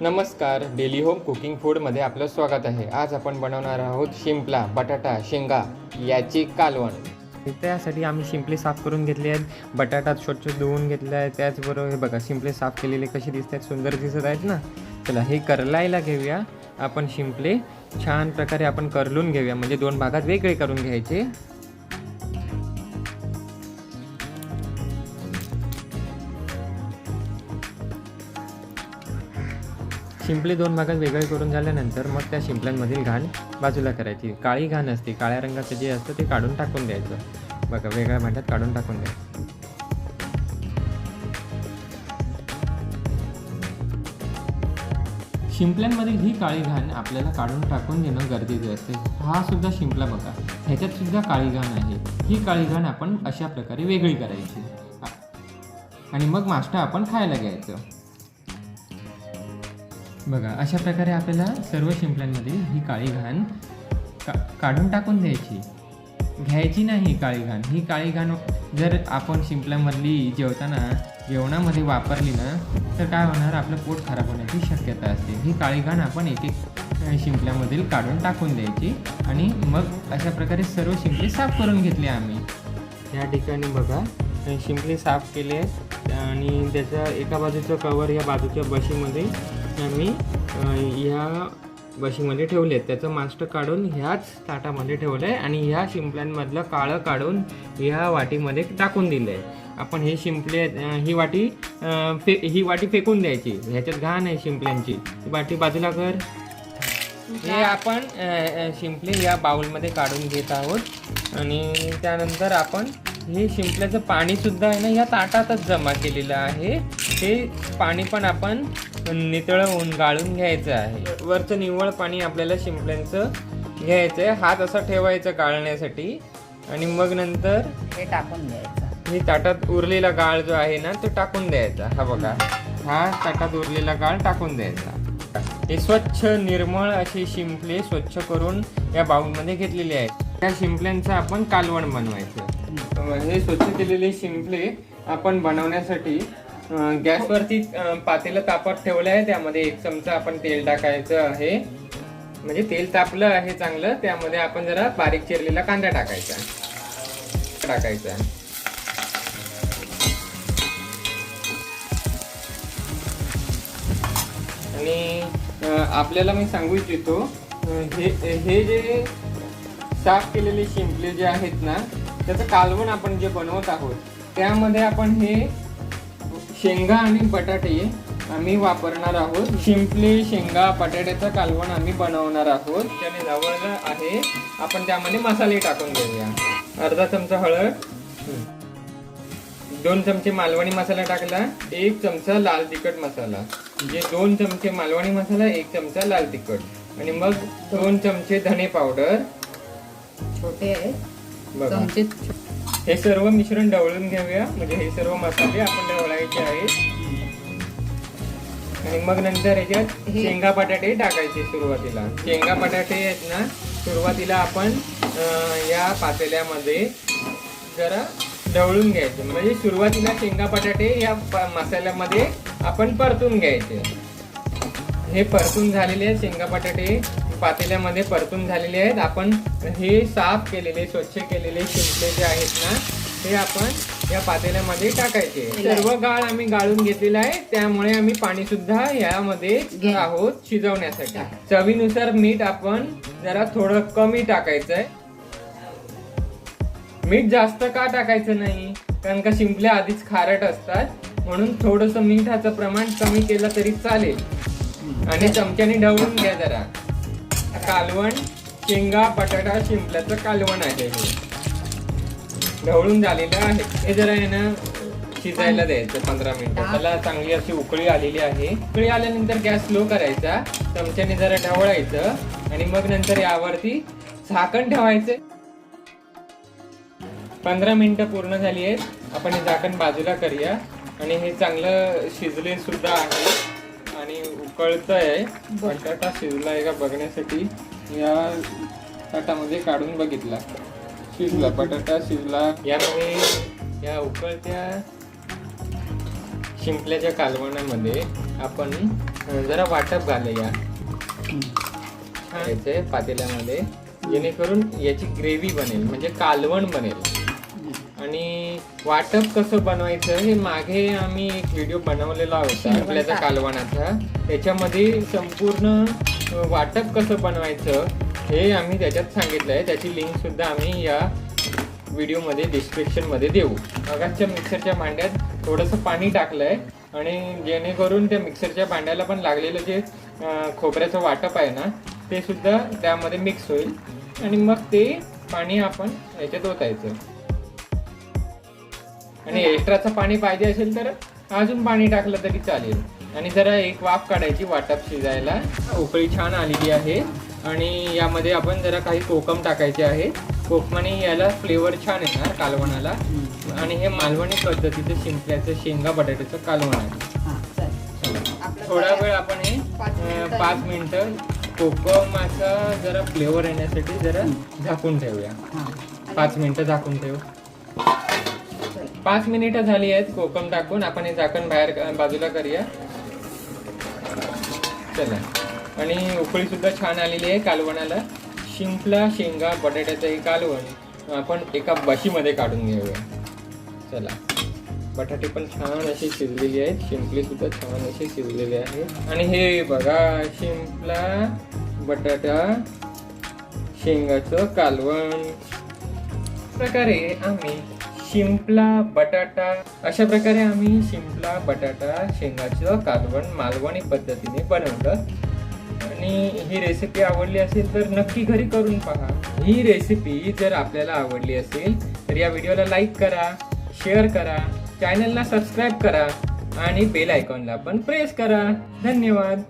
नमस्कार daily home cooking फूडमध्ये आपलं स्वागत आहे. आज आपण बनवणार आहोत शिंपला बटाटा शेंगा याची कालवण. त्यासाठी आम्ही शिंपले साफ करून घेतले आहेत. बटाटा स्वच्छ धुवून घेतले आहे त्याचबरोबर हे बघा शिंपले साफ केलेले कसे दिसत आहेत सुंदर दिसत आहेत ना? चला हे करलायला घेऊया. आपण शिंपले छान प्रकारे आपण करलून घेऊया. म्हणजे दोन भागात वेगळे करून घ्यायचे. शिंपले दोन भागात वेगळे करून झाल्यानंतर मग त्या शिंपल्यांमधील घाण बाजूला करायची. काळी घाण असते काळ्या रंगाचं जे असतं ते काढून टाकून द्यायचं. बघा वेगळ्या भांड्यात काढून टाकून द्यायचं. शिंपल्यांमधील ही काळी घाण आपल्याला काढून टाकून देणं गरजेचं असते. हा सुद्धा शिंपला बघा. ह्याच्यात सुद्धा काळी घाण आहे. ही काळी घाण आपण अशा प्रकारे वेगळी करायची. आणि मग मास्टर आपण खायला घ्यायचं. बघा अशा प्रकारे आपल्याला सर्व शिंपल्यांमध्ये ही काळी घाण का काढून टाकून द्यायची. घ्यायची नाही काळी घाण. ही काळी घाण जर आपण शिंपल्यामधली जेवताना जेवणामध्ये वापरली ना तर काय होणार? आपलं पोट खराब होण्याची शक्यता असते. ही काळी घाण आपण एक एक शिंपल्यामधील काढून टाकून द्यायची आणि मग अशा प्रकारे सर्व शिंपले साफ करून घेतले आम्ही. या ठिकाणी बघा शिंपले साफ केले आणि त्याच्या एका बाजूचं कवर या बाजूच्या बशीमध्ये आम्ही ह्या बशीमध्ये ठेवले आहेत त्याचं मास्टर काढून ह्याच ताटामध्ये ठेवलं आहे आणि ह्या शिंपल्यांमधलं काळं काढून ह्या वाटीमध्ये टाकून दिलं आहे आपण हे शिंपले ही वाटी फे ही वाटी फेकून द्यायची. ह्याच्यात घाण आहे शिंपल्यांची. ही वाटी बाजूला कर. हे आपण शिंपले या बाउलमध्ये काढून घेत आहोत. आणि त्यानंतर आपण हे शिंपल्याचं पाणी सुद्धा आहे ना या ताटातच जमा केलेलं आहे. ते पाणी पण आपण नितळवून गाळून घ्यायचं आहे. वरचं निव्वळ पाणी आपल्याला शिंपल्यांचं घ्यायचं आहे. हात असा ठेवायचा गाळण्यासाठी. आणि मग नंतर हे टाकून द्यायचं मी ताटात उरलेला गाळ जो आहे ना तो टाकून द्यायचा. हा बघा. हा ताटात उरलेला गाळ टाकून द्यायचा. हे स्वच्छ निर्मळ असे शिंपले स्वच्छ करून या बाउलमध्ये घेतलेले आहेत. त्या शिंपल्यांचं आपण कालवण बनवायचं. हे स्वच्छ केलेले शिंपले आपण बनवण्यासाठी गॅसवरती पातेलं तापत ठेवलं आहे. त्यामध्ये एक चमचा आपण तेल टाकायचं आहे. म्हणजे तेल तापलं आहे चांगलं. त्यामध्ये आपण जरा बारीक चिरलेला कांदा टाकायचा टाकायचा आणि आपल्याला मी सांगू इच्छितो हे हे जे साफ केलेले शिंपले जे आहेत ना त्याचं कालवण आपण जे बनवत आहोत त्यामध्ये आपण हे शेंगा आणि बटाटे आम्ही वापरणार आहोत. शिंपले शेंगा बटाट्याचं कालवण आम्ही बनवणार आहोत. त्याने जवळ आहे. आपण त्यामध्ये मसाले टाकून घेऊया. अर्धा चमचा हळद दोन चमचे मालवणी मसाला टाकला एक चमचा लाल तिखट मसाला. म्हणजे दोन चमचे मालवणी मसाला एक चमचा लाल तिखट. आणि मग दोन चमचे धने पावडर. छोटे आहे बघा. हे सर्व मिश्रण ढवळून घेऊया. म्हणजे हे सर्व मसाले आपण ढवळायचे आहेत. आणि मग नंतर याच्यात शेंगा बटाटे टाकायचे सुरुवातीला. शेंगा बटाटे आहेत ना सुरुवातीला आपण या पातेल्यामध्ये जरा ढवळून घ्यायचे. म्हणजे सुरुवातीला शेंगा बटाटे या मसाल्यामध्ये आपण परतून घ्यायचे. हे परतून झालेले आहेत. शेंगा बटाटे पातेल्यामध्ये परतून झालेले आहेत. आपण हे साफ केलेले स्वच्छ केलेले शिंपले जे आहेत ना ते आपण या पातेल्यामध्ये टाकायचे. सर्व गाळ आम्ही गाळून घेतलेला आहे. त्यामुळे आम्ही पाणी सुद्धा यामध्ये. आहोत शिजवण्यासाठी. चवीनुसार मीठ आपण जरा थोडं कमी टाकायचं आहे मीठ जास्त का टाकायचं नाही? कारण का शिंपल्या आधीच खारट असतात. म्हणून थोडस मिठाचं प्रमाण कमी केलं तरी चालेल. आणि चमच्याने ढवळून घ्या जरा. कालवण शेंगा बटाटा शिंपल्याचं कालवण आहे हे. ढवळून झालेलं आहे. हे जरा आहे ना शिजायला द्यायचं पंधरा मिनिटं. त्याला चांगली अशी उकळी आलेली आहे. उकळी आल्यानंतर गॅस स्लो करायचा. चमच्याने जरा ढवळायचं. आणि मग नंतर यावरती झाकण ठेवायचं. पंधरा मिनिटं पूर्ण झाली आहेत. आपण हे झाकण बाजूला करूया. आणि हे चांगलं शिजले सुद्धा आहे. आणि उकळतंय बटाटा शिजला आहे का बघण्यासाठी या ताटामध्ये काढून बघितला. शिजला बटाटा शिजला. यामध्ये या उकळत्या शिंपल्याच्या कालवणामध्ये आपण जरा वाटप घालूया याचे पातेल्यामध्ये. जेणेकरून याची ग्रेव्ही बनेल म्हणजे कालवण बनेल. वाटप कसं बनवायचं हे मागे आम्ही एक व्हिडिओ बनवलेला होता आपल्याचा कालवणाचा त्याच्यामध्ये संपूर्ण वाटप कसं बनवायचं हे आम्ही त्याच्यात सांगितलं आहे. त्याची लिंक सुद्धा आम्ही या व्हिडिओमध्ये डिस्क्रिप्शनमध्ये देऊ. मगाच्या मिक्सरच्या भांड्यात थोडंसं पाणी टाकलंय आणि जेणेकरून त्या मिक्सरच्या भांड्याला पण लागलेलं जे खोबऱ्याचं वाटप आहे ना ते सुद्धा त्यामध्ये मिक्स होईल. आणि मग ते पाणी आपण याच्यात ओतायचं. आणि एक्स्ट्राचं पाणी पाहिजे असेल तर अजून पाणी टाकलं तरी चालेल. आणि जरा एक वाफ काढायची वाटप शिजायला. उकळी छान आलेली आहे. आणि यामध्ये आपण जरा काही कोकम टाकायचे आहे. कोकमाने याला फ्लेवर छान येणार कालवणाला. आणि हे मालवणी पद्धतीचं शिंपल्याचं शेंगा बटाट्याचं कालवण आहे. हा, थोडा वेळ आपण हे पाच मिनिटं. कोकमाचा जरा फ्लेवर येण्यासाठी जरा झाकून ठेवूया. पाच मिनिटं झाकून ठेवू. पाच मिनिटं झाली आहेत कोकम टाकून. आपण हे झाकण बाहेर बाजूला करूया. चला. आणि उकळी सुद्धा छान आलेली आहे कालवणाला. शिंपला शेंगा बटाट्याचं हे कालवण. आपण एका बशीमध्ये काढून घेऊया. चला. बटाटे पण छान अशी शिजलेली आहेत. शिंपली सुद्धा छान अशी शिजलेली आहे आणि हे बघा शिंपला बटाटा शेंगाचं कालवण. प्रकारे आम्ही शिंपला बटाटा अशा प्रकारे आम्ही शिंपला बटाटा शेंगाचं कालवण मालवणी पद्धतीने बनवलं. आणि ही रेसिपी आवडली असेल तर नक्की घरी करून पहा. ही रेसिपी जर आपल्याला आवडली असेल तर या व्हिडिओला लाईक करा शेअर करा चॅनलला सबस्क्राईब करा आणि बेल आयकॉनला पण प्रेस करा. धन्यवाद.